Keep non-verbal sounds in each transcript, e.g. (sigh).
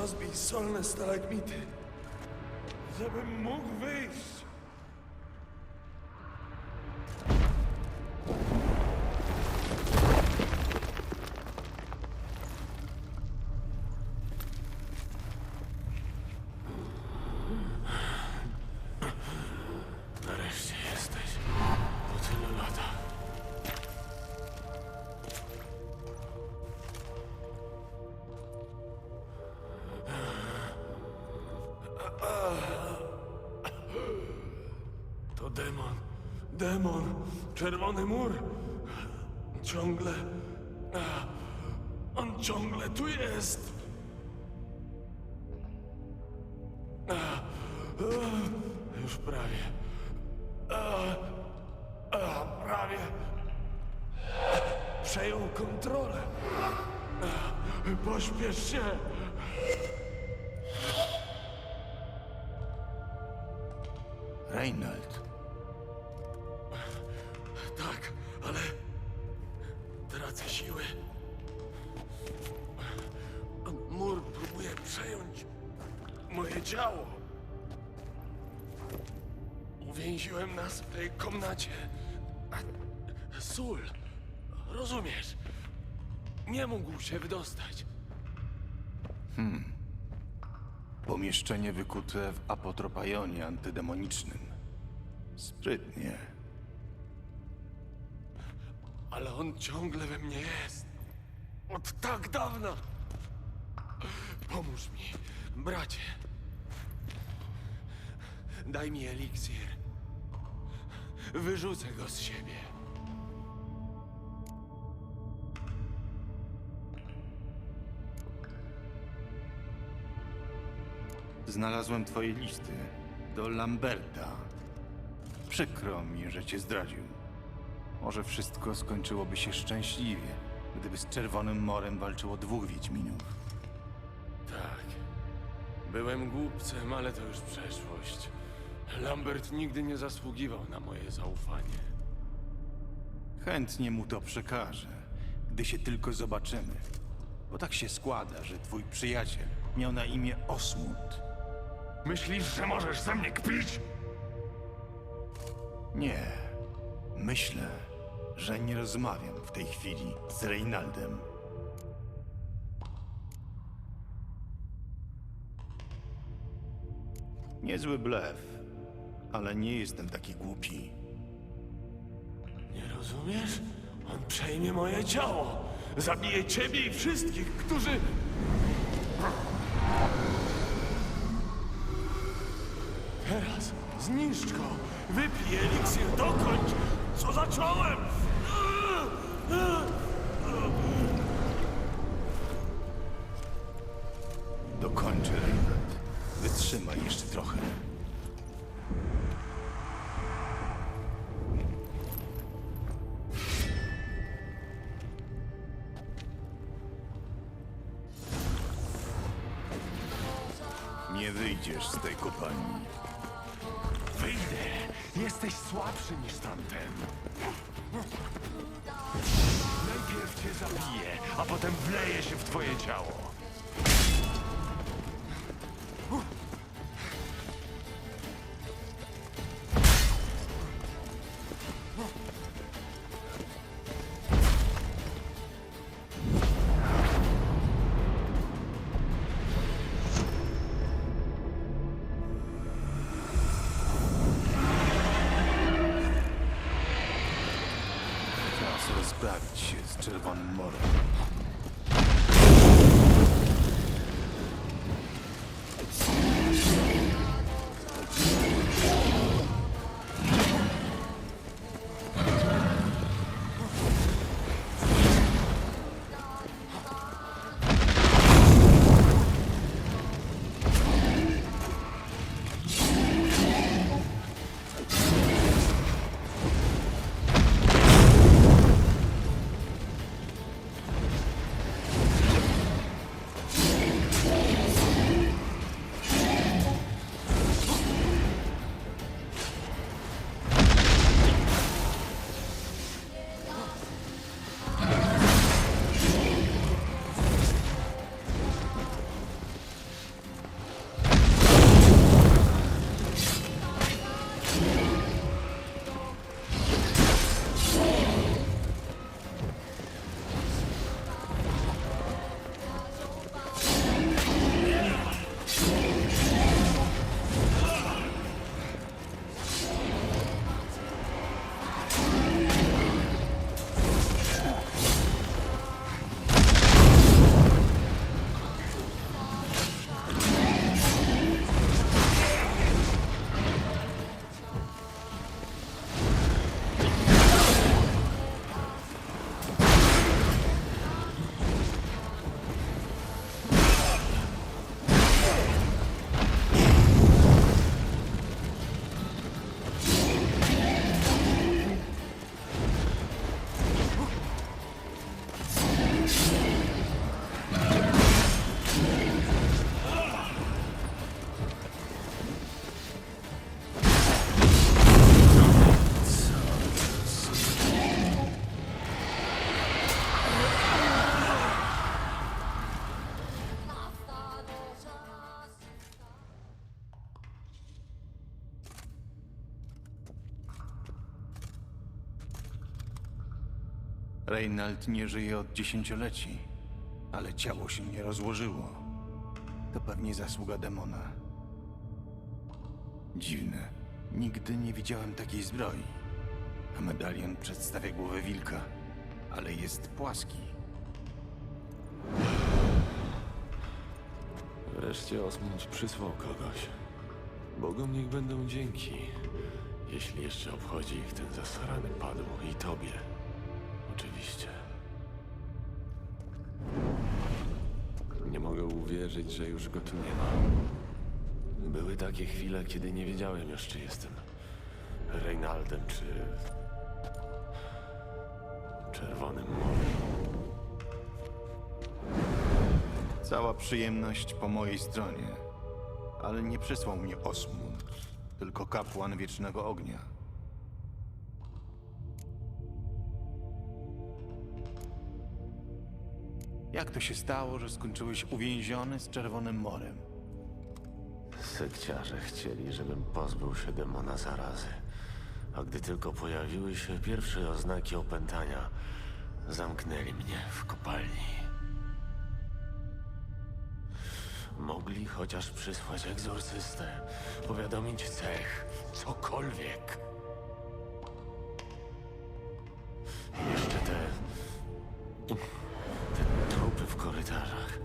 rozbij solne stalagmity, Demon. Czerwony mur. Ciągle. On ciągle tu jest. Już prawie. Prawie. Przejął kontrolę. Pośpiesz się. Reinald, A Sól, rozumiesz? Nie mógł się wydostać. pomieszczenie wykute w apotropajonie antydemonicznym. Sprytnie. Ale on ciągle we mnie jest. Od tak dawna. Pomóż mi, bracie. Daj mi eliksir. Wyrzucę go z siebie. Znalazłem twoje listy do Lamberta. Przykro mi, że cię zdradził. Może wszystko skończyłoby się szczęśliwie, gdyby z Czerwonym Morem walczyło dwóch Wiedźminów. Tak. Byłem głupcem, ale to już przeszłość. Lambert nigdy nie zasługiwał na moje zaufanie. Chętnie mu to przekażę, gdy się tylko zobaczymy. Bo tak się składa, że twój przyjaciel miał na imię Osmund. Myślisz, że możesz ze mnie kpić? Nie. Myślę, że nie rozmawiam w tej chwili z Reinaldem. Niezły blef, ale nie jestem taki głupi. Nie rozumiesz? On przejmie moje ciało. Zabije ciebie i wszystkich, którzy... Teraz zniszcz go. Wypij eliksir, dokończ, co zacząłem. Nie wyjdziesz z tej kopalni. Wyjdę. Jesteś słabszy niż tamten. Najpierw cię zabiję, a potem wleję się w twoje ciało. Czas rozprawić się z Reinald nie żyje od dziesięcioleci, ale ciało się nie rozłożyło. To pewnie zasługa demona. Dziwne. Nigdy nie widziałem takiej zbroi. A medalion przedstawia głowę wilka, ale jest płaski. Wreszcie Osmund przysłał kogoś. Bogom niech będą dzięki, jeśli jeszcze obchodzi ich ten zasrany padł. I tobie. Uwierzyć, że już go tu nie ma. Były takie chwile, kiedy nie wiedziałem już, czy jestem Reinaldem, czy... Czerwonym Morem. Cała przyjemność po mojej stronie. Ale nie przysłał mnie Osmund, tylko kapłan Wiecznego Ognia. Jak to się stało, że skończyłeś uwięziony z Czerwonym Morem? Sekciarze chcieli, żebym pozbył się demona zarazy. A gdy tylko pojawiły się pierwsze oznaki opętania, zamknęli mnie w kopalni. Mogli chociaż przysłać egzorcystę, powiadomić cech, cokolwiek. Jeszcze te... korytarzach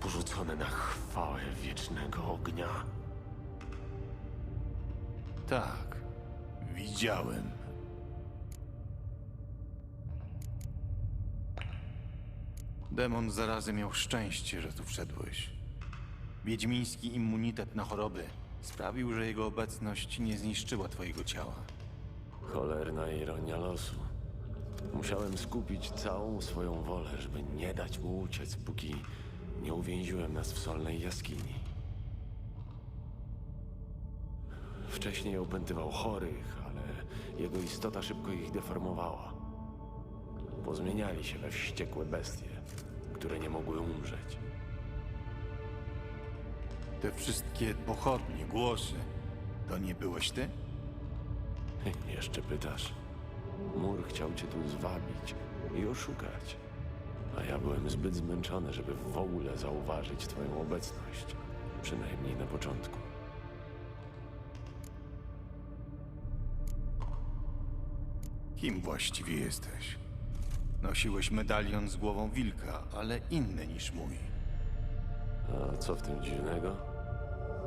porzucone na chwałę wiecznego ognia. Tak, widziałem. Demon zarazy miał szczęście, że tu wszedłeś. Wiedźmiński immunitet na choroby sprawił, że jego obecność nie zniszczyła twojego ciała. Cholerna ironia losu. Musiałem skupić całą swoją wolę, żeby nie dać mu uciec, póki nie uwięziłem nas w solnej jaskini. Wcześniej opętywał chorych, ale jego istota szybko ich deformowała. Pozmieniali się we wściekłe bestie, które nie mogły umrzeć. Te wszystkie pochodnie, głosy, to nie byłeś ty? (laughs) Jeszcze pytasz? Mur chciał cię tu zwabić i oszukać. A ja byłem zbyt zmęczony, żeby w ogóle zauważyć twoją obecność. Przynajmniej na początku. Kim właściwie jesteś? Nosiłeś medalion z głową wilka, ale inny niż mój. A co w tym dziwnego?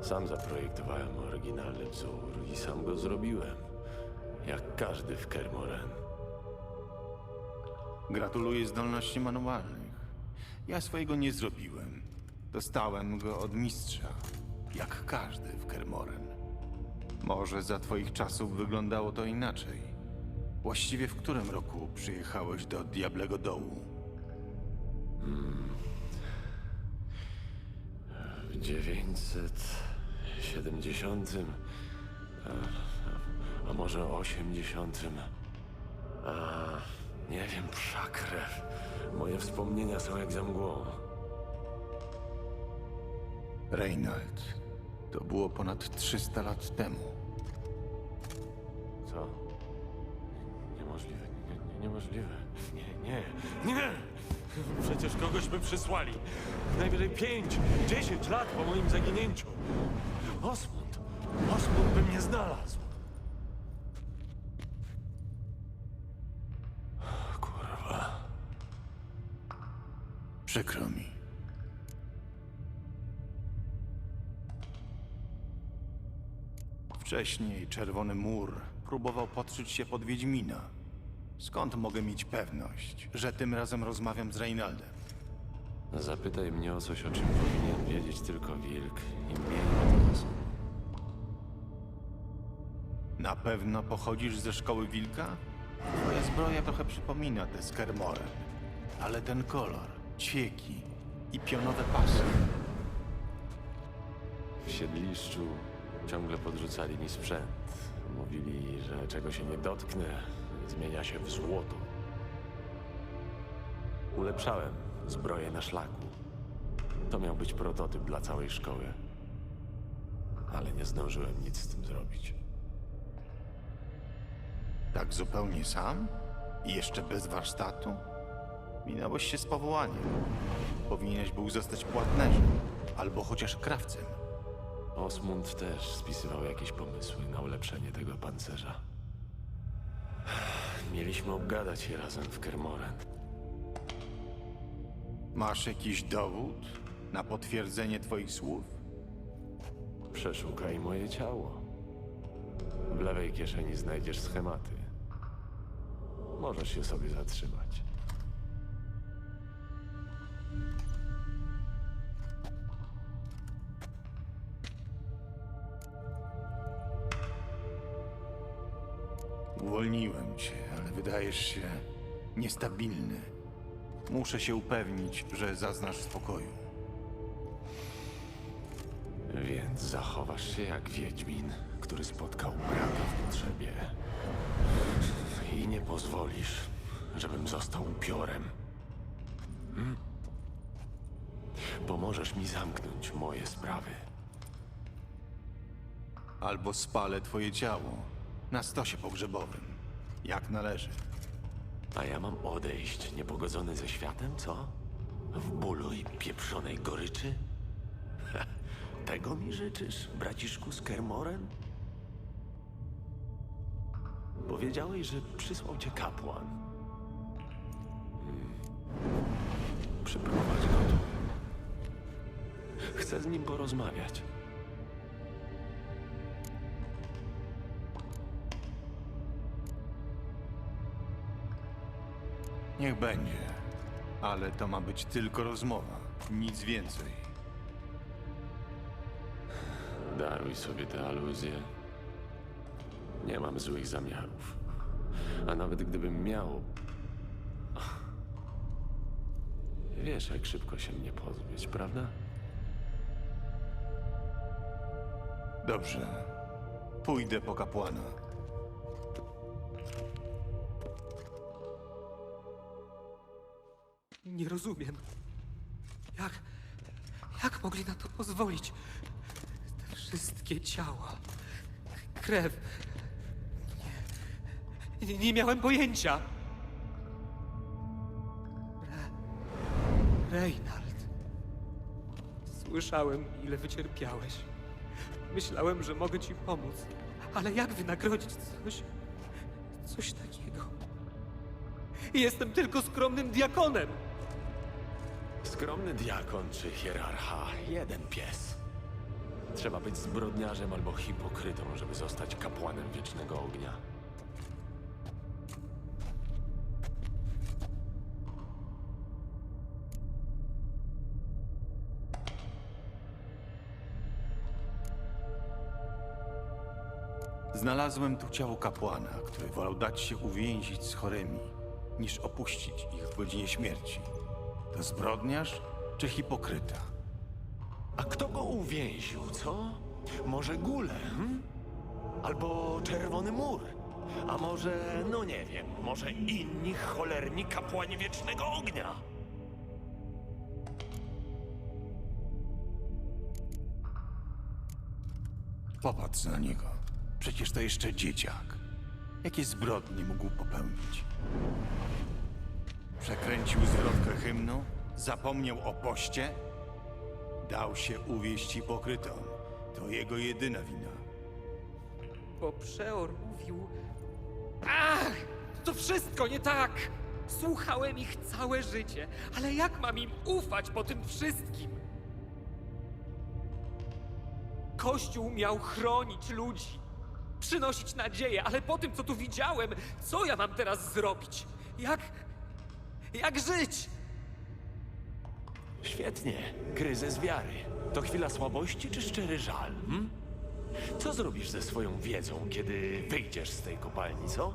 Sam zaprojektowałem oryginalny wzór i sam go zrobiłem. Każdy w Kermoren. Gratuluję zdolności manualnych. Ja swojego nie zrobiłem. Dostałem go od mistrza, jak każdy w Kermoren. Może za twoich czasów wyglądało to inaczej. Właściwie w którym roku przyjechałeś do Diablego Dołu? W 970, a, a może 80. A, nie wiem, przakrew. Moje wspomnienia są jak za mgłą. Reinald. To było ponad 300 lat temu. Co? Niemożliwe, nie, nie, niemożliwe. Nie, nie, nie! Przecież kogoś by przysłali. Najwyżej pięć, dziesięć lat po moim zaginięciu. Osmund, Osmund by mnie znalazł. Wcześniej Czerwony Mur próbował podszyć się pod Wiedźmina. Skąd mogę mieć pewność, że tym razem rozmawiam z Reinaldem? Zapytaj mnie o coś, o czym powinien wiedzieć tylko wilk i za Na pewno pochodzisz ze szkoły wilka? Twoja zbroja trochę przypomina tę z Kermorem. Ale ten kolor, ćwieki i pionowe pasy. W siedliszczu ciągle podrzucali mi sprzęt. Mówili, że czego się nie dotknę, zmienia się w złoto. Ulepszałem zbroję na szlaku. To miał być prototyp dla całej szkoły. Ale nie zdążyłem nic z tym zrobić. Tak zupełnie sam? I jeszcze bez warsztatu? Minąłeś się z powołaniem. Powinieneś był zostać płatnerzem, albo chociaż krawcem. Osmund też spisywał jakieś pomysły na ulepszenie tego pancerza. Mieliśmy obgadać je razem w Kermorant. Masz jakiś dowód na potwierdzenie twoich słów? Przeszukaj moje ciało. W lewej kieszeni znajdziesz schematy. Możesz się sobie zatrzymać. Wydajesz się niestabilny. Muszę się upewnić, że zaznasz spokoju. Więc zachowasz się jak Wiedźmin, który spotkał brata w potrzebie. I nie pozwolisz, żebym został upiorem. Hmm? Pomożesz mi zamknąć moje sprawy. Albo spalę twoje ciało na stosie pogrzebowym, jak należy. A ja mam odejść niepogodzony ze światem, co? W bólu i pieprzonej goryczy? Tego mi życzysz, braciszku z? Powiedziałeś, że przysłał cię kapłan. Hmm. Przyprowadź go tu. Chcę z nim porozmawiać. Niech będzie, ale to ma być tylko rozmowa, nic więcej. Daruj sobie te aluzje. Nie mam złych zamiarów. A nawet gdybym miał. Wiesz, jak szybko się mnie pozbyć, prawda? Dobrze, pójdę po kapłana. Nie rozumiem. Jak. Jak mogli na to pozwolić? Te wszystkie ciała. Krew. Nie. Nie, nie miałem pojęcia. Re... Reinald. Słyszałem, ile wycierpiałeś. Myślałem, że mogę ci pomóc. Ale jak wynagrodzić coś. coś takiego? Jestem tylko skromnym diakonem. Skromny diakon czy hierarcha, jeden pies. Trzeba być zbrodniarzem albo hipokrytą, żeby zostać kapłanem wiecznego ognia. Znalazłem tu ciało kapłana, który wolał dać się uwięzić z chorymi, niż opuścić ich w godzinie śmierci. To zbrodniarz czy hipokryta? A kto go uwięził, co? Może gule, hm? Albo czerwony mur? A może, no nie wiem, może inni cholerni kapłani wiecznego ognia? Popatrz na niego. Przecież to jeszcze dzieciak. Jakie zbrodnie mógł popełnić? Przekręcił zwrotkę hymnu? Zapomniał o poście? Dał się uwieść hipokrytom. To jego jedyna wina. Bo przeor mówił. Ach! To wszystko nie tak! Słuchałem ich całe życie, ale jak mam im ufać po tym wszystkim? Kościół miał chronić ludzi, przynosić nadzieję, ale po tym, co tu widziałem, co ja mam teraz zrobić? Jak. Jak żyć? Świetnie. Kryzys wiary. To chwila słabości czy szczery żal? Hm? Co zrobisz ze swoją wiedzą, kiedy wyjdziesz z tej kopalni, co?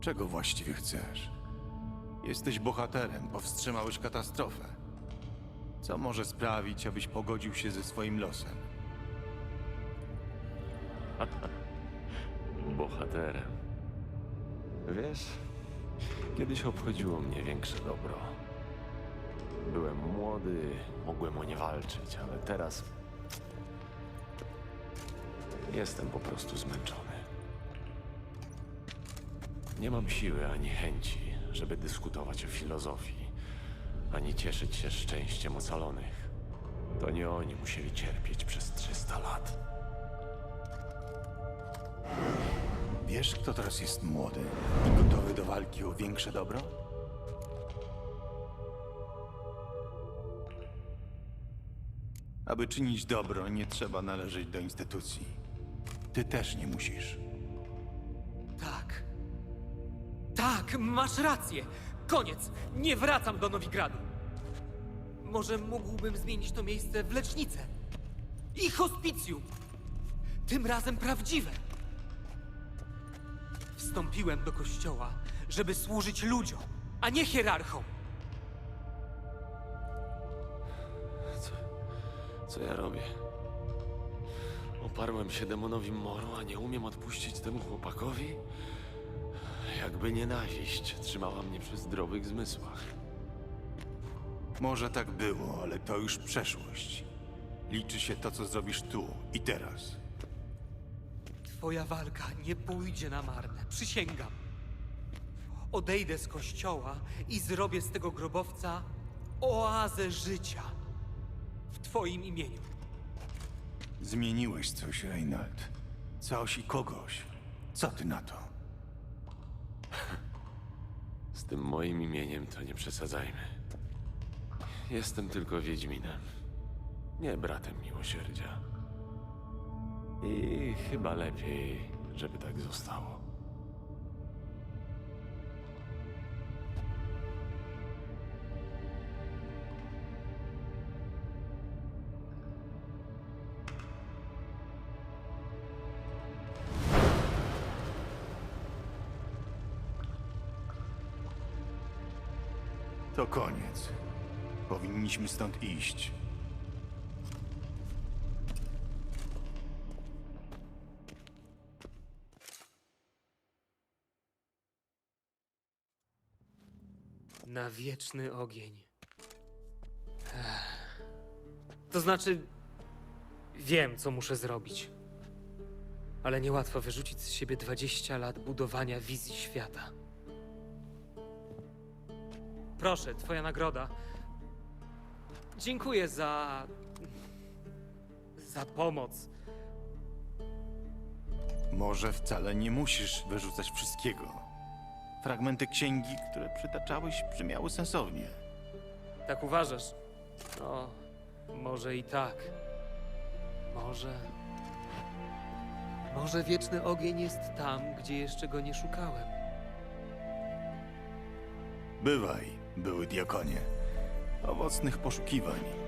Czego właściwie chcesz? Jesteś bohaterem, powstrzymałeś katastrofę. Co może sprawić, abyś pogodził się ze swoim losem? Bohaterem. Wiesz, kiedyś obchodziło mnie większe dobro. Byłem młody, mogłem o nie walczyć, ale teraz. Jestem po prostu zmęczony. Nie mam siły ani chęci, żeby dyskutować o filozofii, ani cieszyć się szczęściem ocalonych. To nie oni musieli cierpieć przez 300 lat. Wiesz, kto teraz jest młody i gotowy do walki o większe dobro? Aby czynić dobro, nie trzeba należeć do instytucji. Ty też nie musisz. Tak. Tak, masz rację. Koniec. Nie wracam do Nowigradu. Może mógłbym zmienić to miejsce w lecznicę. I hospicjum. Tym razem prawdziwe. Wstąpiłem do kościoła, żeby służyć ludziom, a nie hierarchom. Co, co ja robię? Oparłem się demonowi moru, a nie umiem odpuścić temu chłopakowi? Jakby nienawiść trzymała mnie przy zdrowych zmysłach. Może tak było, ale to już przeszłość. Liczy się to, co zrobisz tu i teraz. Twoja walka nie pójdzie na marne, przysięgam. Odejdę z kościoła i zrobię z tego grobowca oazę życia w Twoim imieniu. Zmieniłeś coś, Reinald. Coś i kogoś. Co ty na to? Z tym moim imieniem to nie przesadzajmy. Jestem tylko Wiedźminem, nie bratem miłosierdzia. I chyba lepiej, żeby tak zostało. To koniec. Powinniśmy stąd iść. Na wieczny ogień. Ech. To znaczy, wiem, co muszę zrobić. Ale niełatwo wyrzucić z siebie 20 lat budowania wizji świata. Proszę, twoja nagroda. Dziękuję za. za pomoc. Może wcale nie musisz wyrzucać wszystkiego. Fragmenty księgi, które przytaczałeś, brzmiały sensownie. Tak uważasz? No, może i tak. Może. Może wieczny ogień jest tam, gdzie jeszcze go nie szukałem. Bywaj, były diakonie. Owocnych poszukiwań.